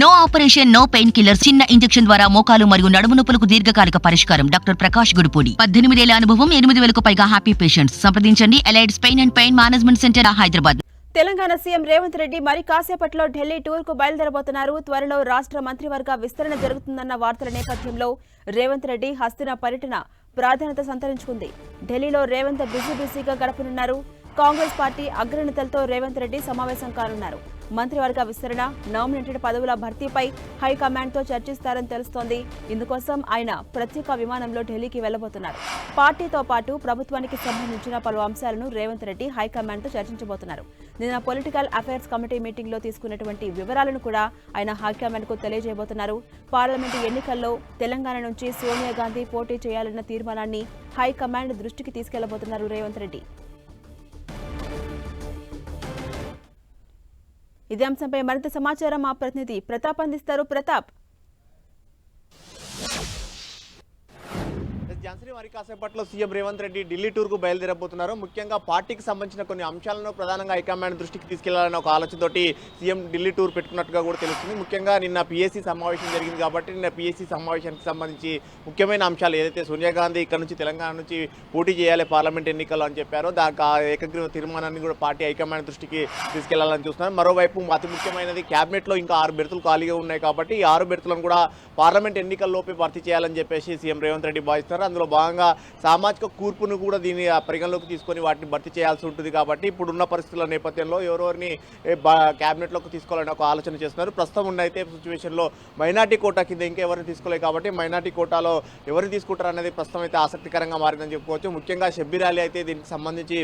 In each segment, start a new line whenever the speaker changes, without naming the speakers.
No operation no pain killer చిన్న injection ద్వారా మోకాలు మరియు నడుము నొప్పులకు దీర్ఘకాలిక పరిష్కారం. డాక్టర్ ప్రకాష్ గుడిపూడి పద్దెనిమిదేళ్ళ అనుభవం ఎనిమిది వేలకు పైగా హ్యాపీ పేషెంట్స్ సంప్రదించండి. Allied's pain and pain management centre Hyderabad.
Telangana CM Revanth Reddy మరి కాసేపట్లో ఢిల్లీ టూర్కు బయలుదేరబోతున్నారు. త్వరలో రాష్ట్ర మంత్రివర్గ విస్తరణ జరుగుతుందన్న వార్తల నేపథ్యంలో రేవంత్ రెడ్డి హస్తిన పర్యటన ప్రాధాన్యత సంతరించుకుంది. ఢిల్లీలో రేవంత్ బిజీ బిజీగా గడపనున్నారు. కాంగ్రెస్ పార్టీ అగ్రనేతలతో రేవంత్ రెడ్డి సమావేశం కానున్నారు. మంత్రివర్గ విస్తరణ నామినేటెడ్ పదవుల భర్తీపై హైకమాండ్తో చర్చిస్తారని తెలుస్తోంది. ఇందుకోసం ఆయన ప్రత్యేక విమానంలో ఢిల్లీకి వెళ్ళబోతున్నారు పార్టీతో పాటు ప్రభుత్వానికి సంబంధించిన పలు అంశాలను రేవంత్ రెడ్డి హైకమాండ్తో చర్చించబోతున్నారు. నిన్న పొలిటికల్ అఫైర్స్ కమిటీ మీటింగ్లో తీసుకున్నటువంటి వివరాలను కూడా ఆయన హైకమాండ్కు తెలియజేయబోతున్నారు. పార్లమెంటు ఎన్నికల్లో తెలంగాణ నుంచి సోనియా గాంధీ పోటీ చేయాలన్న తీర్మానాన్ని హైకమాండ్ దృష్టికి తీసుకెళ్ళబోతున్నారు రేవంత్ రెడ్డి. ఇదే అంశంపై మరింత సమాచారం మా ప్రతినిధి ప్రతాప్ అందిస్తారు. ప్రతాప్
ఝాన్సీ మరి కాసేపట్లో సీఎం రేవంత్ రెడ్డి ఢిల్లీ టూర్కు బయలుదేరబోతున్నారు. ముఖ్యంగా పార్టీకి సంబంధించిన కొన్ని అంశాలను ప్రధానంగా హైకమాండ్ దృష్టికి తీసుకెళ్ళాలని ఒక ఆలోచనతోటి సీఎం ఢిల్లీ టూర్ పెట్టుకున్నట్టుగా కూడా తెలుస్తుంది. ముఖ్యంగా నిన్న పిఎస్సీ సమావేశం జరిగింది కాబట్టి నిన్న పిఎస్సీ సమావేశానికి సంబంధించి ముఖ్యమైన అంశాలు ఏదైతే సోనియా గాంధీ ఇక్కడ నుంచి తెలంగాణ నుంచి పోటీ చేయాలి పార్లమెంట్ ఎన్నికల్లో అని చెప్పారో దానికి ఆ ఏకగ్రీవ తీర్మానాన్ని కూడా పార్టీ హైకమాండ్ దృష్టికి తీసుకెళ్ళాలని చూస్తున్నారు. మరోవైపు అతి ముఖ్యమైనది క్యాబినెట్లో ఇంకా ఆరు బెర్తులు ఖాళీగా ఉన్నాయి కాబట్టి ఈ ఆరు బెర్తులను కూడా పార్లమెంట్ ఎన్నికల్లోపే భర్తీ చేయాలని చెప్పేసి సీఎం రేవంత్ రెడ్డి భావిస్తున్నారు. అందులో భాగంగా సామాజిక కూర్పును కూడా దీన్ని పరిగణలోకి తీసుకొని వాటిని భర్తీ చేయాల్సి ఉంటుంది కాబట్టి ఇప్పుడున్న పరిస్థితుల నేపథ్యంలో ఎవరెవరిని బా- క్యాబినెట్లోకి తీసుకోవాలని ఒక ఆలోచన చేస్తున్నారు. ప్రస్తుతం ఉన్న అయితే సిచ్యువేషన్లో మైనార్టీ కోటా కింద ఇంకా ఎవరిని తీసుకోలేదు కాబట్టి మైనార్టీ కోటాలో ఎవరిని తీసుకుంటారు అనేది ప్రస్తుతం అయితే ఆసక్తికరంగా మారిందని చెప్పుకోవచ్చు. ముఖ్యంగా షబ్బీర్ అలీ అయితే దీనికి సంబంధించి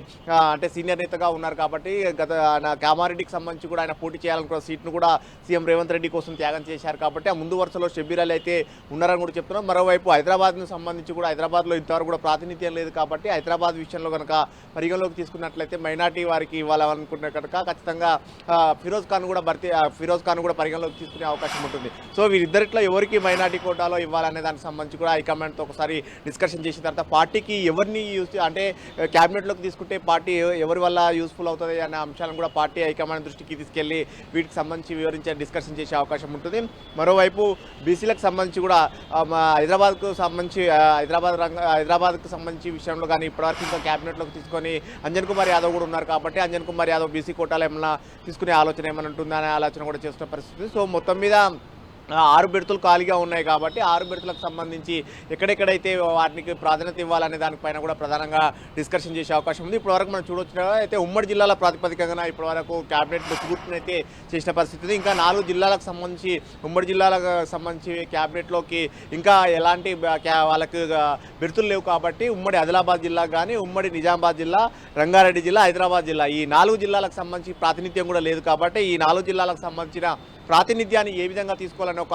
అంటే సీనియర్ నేతగా ఉన్నారు కాబట్టి గత కామారెడ్డికి సంబంధించి కూడా ఆయన పోటీ చేయాలనుకున్న సీట్ను కూడా సీఎం రేవంత్ రెడ్డి కోసం త్యాగం చేశారు కాబట్టి ఆ ముందు వరుసలో షబ్బీర్ అలీ అయితే ఉన్నారని కూడా చెప్తున్నారు. మరోవైపు హైదరాబాద్ను సంబంధించి కూడా హైదరాబాద్ హైదరాబాద్లో ఇంతవరకు కూడా ప్రాతినిధ్యం లేదు కాబట్టి హైదరాబాద్ విషయంలో కనుక పరిగణలోకి తీసుకున్నట్లయితే మైనార్టీ వారికి ఇవ్వాలనుకున్న కనుక ఖచ్చితంగా ఫిరోజ్ ఖాన్ కూడా భర్తీ ఫిరోజ్ ఖాన్ కూడా పరిగణలోకి తీసుకునే అవకాశం ఉంటుంది. సో వీరిద్దరిట్లో ఎవరికి మైనార్టీ కోటాలో ఇవ్వాలనే దానికి సంబంధించి కూడా హైకమాండ్తో ఒకసారి డిస్కషన్ చేసిన తర్వాత పార్టీకి ఎవరిని యూస్ అంటే క్యాబినెట్లోకి తీసుకుంటే పార్టీ ఎవరి వల్ల యూస్ఫుల్ అవుతుంది అనే అంశాలను కూడా పార్టీ హైకమాండ్ దృష్టికి తీసుకెళ్ళి వీటికి సంబంధించి వివరించే డిస్కషన్ చేసే అవకాశం ఉంటుంది. మరోవైపు బీసీలకు సంబంధించి కూడా హైదరాబాద్కు సంబంధించి హైదరాబాద్ రంగ హైదరాబాద్కు సంబంధించి విషయంలో కానీ ఇప్పటివరకు ఇంకా క్యాబినెట్లోకి తీసుకొని అంజన్ కుమార్ యాదవ్ కూడా ఉన్నారు కాబట్టి అంజన్ కుమార్ యాదవ్ బీసీ కోటాలు ఏమన్నా తీసుకునే ఆలోచన ఏమైనా ఉంటుందా అనే ఆలోచన కూడా చేస్తున్న పరిస్థితి. సో మొత్తం మీద ఆరు బెర్తులు ఖాళీగా ఉన్నాయి కాబట్టి ఆరు బెర్తులకు సంబంధించి ఎక్కడెక్కడైతే వాటికి ప్రాధాన్యత ఇవ్వాలనే దానిపైన కూడా ప్రధానంగా డిస్కషన్ చేసే అవకాశం ఉంది. ఇప్పటివరకు మనం చూడొచ్చు అయితే ఉమ్మడి జిల్లాల ప్రాతిపదికగా ఇప్పటివరకు క్యాబినెట్ కూర్పుని అయితే చేసిన పరిస్థితి ఇంకా నాలుగు జిల్లాలకు సంబంధించి ఉమ్మడి జిల్లాలకు సంబంధించి క్యాబినెట్లోకి ఇంకా ఎలాంటి వాళ్ళకు క్యా- వాళ్ళకి బెర్తులు లేవు కాబట్టి ఉమ్మడి ఆదిలాబాద్ జిల్లా కానీ ఉమ్మడి నిజామాబాద్ జిల్లా రంగారెడ్డి జిల్లా హైదరాబాద్ జిల్లా ఈ నాలుగు జిల్లాలకు సంబంధించి ప్రాతినిధ్యం కూడా లేదు కాబట్టి ఈ నాలుగు జిల్లాలకు సంబంధించిన ప్రాతినిధ్యాన్ని ఏ విధంగా తీసుకోవాలని ఒక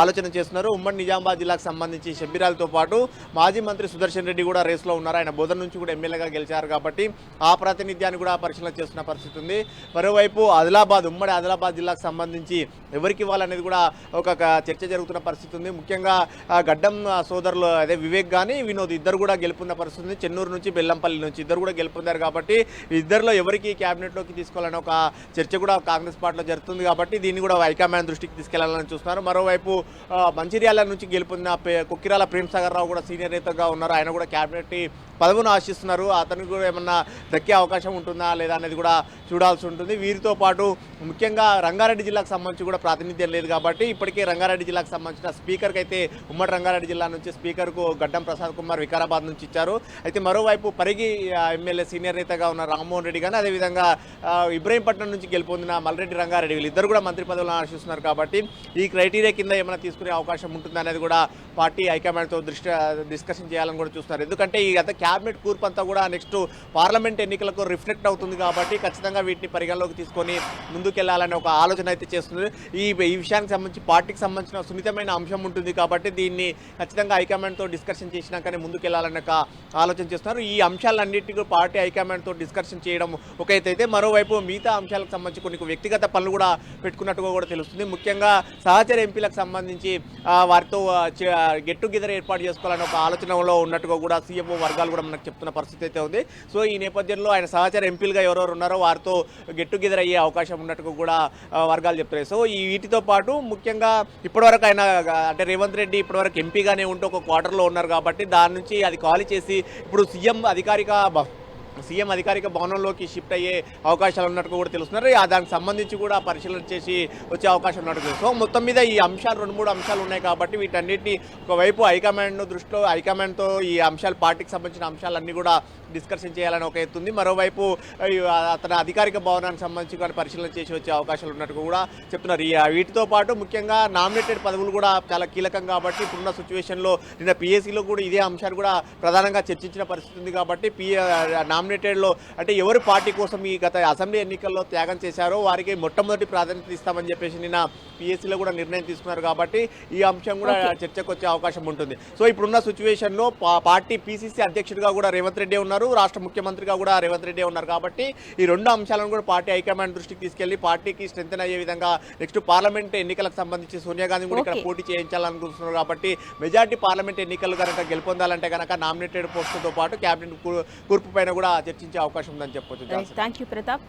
ఆలోచన చేస్తున్నారు. ఉమ్మడి నిజామాబాద్ జిల్లాకు సంబంధించి షబ్బీరాలతో పాటు మాజీ మంత్రి సుదర్శన్ రెడ్డి కూడా రేసులో ఉన్నారు. ఆయన బోధన నుంచి కూడా ఎమ్మెల్యేగా గెలిచారు కాబట్టి ఆ ప్రాతినిధ్యాన్ని కూడా పరిశీలన చేస్తున్న పరిస్థితి ఉంది. మరోవైపు ఆదిలాబాద్ ఉమ్మడి ఆదిలాబాద్ జిల్లాకు సంబంధించి ఎవరికి ఇవ్వాలనేది కూడా ఒక చర్చ జరుగుతున్న పరిస్థితి ఉంది. ముఖ్యంగా గడ్డం సోదరులు అదే వివేక్ కానీ వినోద్ ఇద్దరు కూడా గెలుపున్న పరిస్థితి ఉంది. చెన్నూరు నుంచి బెల్లంపల్లి నుంచి ఇద్దరు కూడా గెలుపొందారు కాబట్టి ఇద్దరిలో ఎవరికి క్యాబినెట్లోకి తీసుకోవాలని ఒక చర్చ కూడా కాంగ్రెస్ పార్టీలో జరుగుతుంది కాబట్టి దీన్ని కూడా హైకమాండ్ దృష్టికి తీసుకెళ్ళాలని చూస్తున్నారు. మరోవైపు మంచిర్యాల నుంచి గెలుపొందిన పే- కొక్కిరాల ప్రేమ్ సాగర్ రావు కూడా సీనియర్ నేతగా ఉన్నారు. ఆయన కూడా క్యాబినెట్ పదవును ఆశిస్తున్నారు. అతనికి కూడా ఏమన్నా దక్కే అవకాశం ఉంటుందా లేదా అనేది కూడా చూడాల్సి ఉంటుంది. వీరితో పాటు ముఖ్యంగా రంగారెడ్డి జిల్లాకు సంబంధించి కూడా ప్రాతినిధ్యం లేదు కాబట్టి ఇప్పటికే రంగారెడ్డి జిల్లాకు సంబంధించిన స్పీకర్కి అయితే ఉమ్మడి రంగారెడ్డి జిల్లా నుంచి స్పీకర్కు గడ్డం ప్రసాద్ కుమార్ వికారాబాద్ నుంచి ఇచ్చారు. అయితే మరోవైపు పరిగి ఎమ్మెల్యే సీనియర్ నేతగా ఉన్న రామ్మోహన్ రెడ్డి కానీ అదేవిధంగా ఆ, ఇబ్రహీంపట్నం నుంచి గెలుపొందిన మల్రెడ్డి రంగారెడ్డి వీళ్ళిద్దరు కూడా మంత్రి పదవులను ఆశిస్తున్నారు కాబట్టి ఈ క్రైటీరియా కింద ఏమైనా తీసుకునే అవకాశం ఉంటుంది అనేది కూడా పార్టీ హైకమాండ్తో దృష్టి డిస్కషన్ చేయాలని కూడా చూస్తున్నారు. ఎందుకంటే ఈ గత క్యాబినెట్ కూర్పు అంతా కూడా నెక్స్ట్ పార్లమెంట్ ఎన్నికలకు రిఫ్లెక్ట్ అవుతుంది కాబట్టి ఖచ్చితంగా వీటిని పరిగణలోకి తీసుకొని ముందుకెళ్ళాలనే ఒక ఆలోచన అయితే చేస్తుంది. ఈ ఈ విషయానికి సంబంధించి పార్టీకి సంబంధించిన సున్నితమైన అంశం ఉంటుంది కాబట్టి దీన్ని ఖచ్చితంగా హైకమాండ్తో డిస్కషన్ చేసినాకనే ముందుకెళ్ళాలనే ఒక ఆలోచన చేస్తున్నారు. ఈ అంశాలన్నింటినీ పార్టీ హైకమాండ్తో డిస్కషన్ చేయడం ఒక అయితే మరోవైపు మిగతా అంశాలకు సంబంధించి కొన్ని వ్యక్తిగత పనులు కూడా పెట్టుకున్నట్టుగా కూడా తెలుస్తుంది. ముఖ్యంగా సహచర ఎంపీలకు సంబంధించి వారితో గెట్ టుగెదర్ ఏర్పాటు చేసుకోవాలని ఒక ఆలోచనలో ఉన్నట్టుగా కూడా సీఎంఓ వర్గాలు కూడా మనకు చెప్తున్న పరిస్థితి అయితే ఉంది. సో ఈ నేపథ్యంలో ఆయన సహచర ఎంపీలుగా ఎవరెవరు ఉన్నారో వారితో గెట్ టుగెదర్ అయ్యే అవకాశం ఉన్నట్టుగా కూడా వర్గాలు చెప్తున్నాయి. సో ఈ వీటితో పాటు ముఖ్యంగా ఇప్పటివరకు ఆయన అంటే రేవంత్ రెడ్డి ఇప్పటివరకు ఎంపీగానే ఉంటూ ఒక క్వార్టర్లో ఉన్నారు కాబట్టి దాని నుంచి అది ఖాళీ చేసి ఇప్పుడు సీఎం అధికారిక సీఎం అధికారిక భవనంలోకి షిఫ్ట్ అయ్యే అవకాశాలు ఉన్నట్టు కూడా తెలుస్తున్నారు. దానికి సంబంధించి కూడా పరిశీలన చేసి వచ్చే అవకాశం ఉన్నట్టు సో మొత్తం మీద ఈ అంశాలు రెండు మూడు అంశాలు ఉన్నాయి కాబట్టి వీటన్నిటిని ఒకవైపు హైకమాండ్ దృష్టిలో హైకమాండ్తో ఈ అంశాలు పార్టీకి సంబంధించిన అంశాలన్నీ కూడా డిస్కషన్ చేయాలని ఒక ఎత్తుంది మరోవైపు అతని అధికారిక భవనానికి సంబంధించి కూడా పరిశీలన చేసి వచ్చే అవకాశాలు ఉన్నట్టు కూడా చెప్తున్నారు. ఈ వీటితో పాటు ముఖ్యంగా నామినేటెడ్ పదవులు కూడా చాలా కీలకం కాబట్టి ఇప్పుడున్న సిచ్యువేషన్లో నిన్న పిఎస్సిలో కూడా ఇదే అంశాన్ని కూడా ప్రధానంగా చర్చించిన పరిస్థితి ఉంది కాబట్టి పి నామినేటెడ్లో అంటే ఎవరు పార్టీ కోసం ఈ గత అసెంబ్లీ ఎన్నికల్లో త్యాగం చేశారో వారికి మొట్టమొదటి ప్రాధాన్యత ఇస్తామని చెప్పేసి నిన్న పిఎస్సిలో కూడా నిర్ణయం తీసుకున్నారు కాబట్టి ఈ అంశం కూడా. చర్చకు వచ్చే అవకాశం ఉంటుంది సో ఇప్పుడున్న సిచ్యువేషన్లో పార్టీ పీసీసీ అధ్యక్షుడిగా కూడా రేవంత్ రెడ్డి ఉన్నారు రాష్ట్ర ముఖ్యమంత్రిగా కూడా రేవంత్ రెడ్డి ఉన్నారు కాబట్టి ఈ రెండు అంశాలను కూడా పార్టీ హైకమాండ్ దృష్టికి తీసుకెళ్ళి పార్టీకి స్ట్రెంగ్ అయ్యే విధంగా నెక్స్ట్ పార్లమెంట్ ఎన్నికలకు సంబంధించి సోనియా గాంధీ కూడా ఇక్కడ. పోటీ చేయించాలనుకుంటున్నారు కాబట్టి మెజార్టీ పార్లమెంట్ ఎన్నికలు కనుక గెలుపొందాలంటే కనుక నామినేటెడ్ పోస్టులతో పాటు క్యాబినెట్ కూర్పు పైన కూడా చర్చించే అవకాశం ఉందని చెప్పొచ్చు.
Thank you Pratap